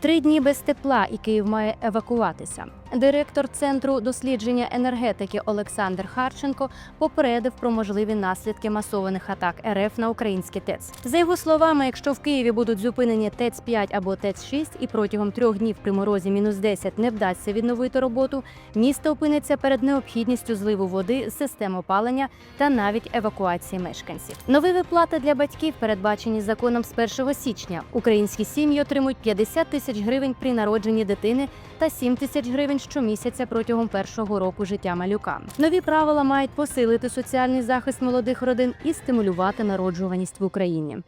Три дні без тепла, і Київ має евакуватися. Директор центру дослідження енергетики Олександр Харченко попередив про можливі наслідки масованих атак РФ на українські ТЕЦ. За його словами, якщо в Києві будуть зупинені ТЕЦ 5 або ТЕЦ 6 і протягом трьох днів при морозі мінус 10 не вдасться відновити роботу, місто опиниться перед необхідністю зливу води систем опалення та навіть евакуації мешканців. Нові виплати для батьків передбачені законом з 1 січня. Українські сім'ї отримують 50 тисяч гривень при народженні дитини та 7 тисяч гривень щомісяця протягом першого року життя малюка. Нові правила мають посилити соціальний захист молодих родин і стимулювати народжуваність в Україні.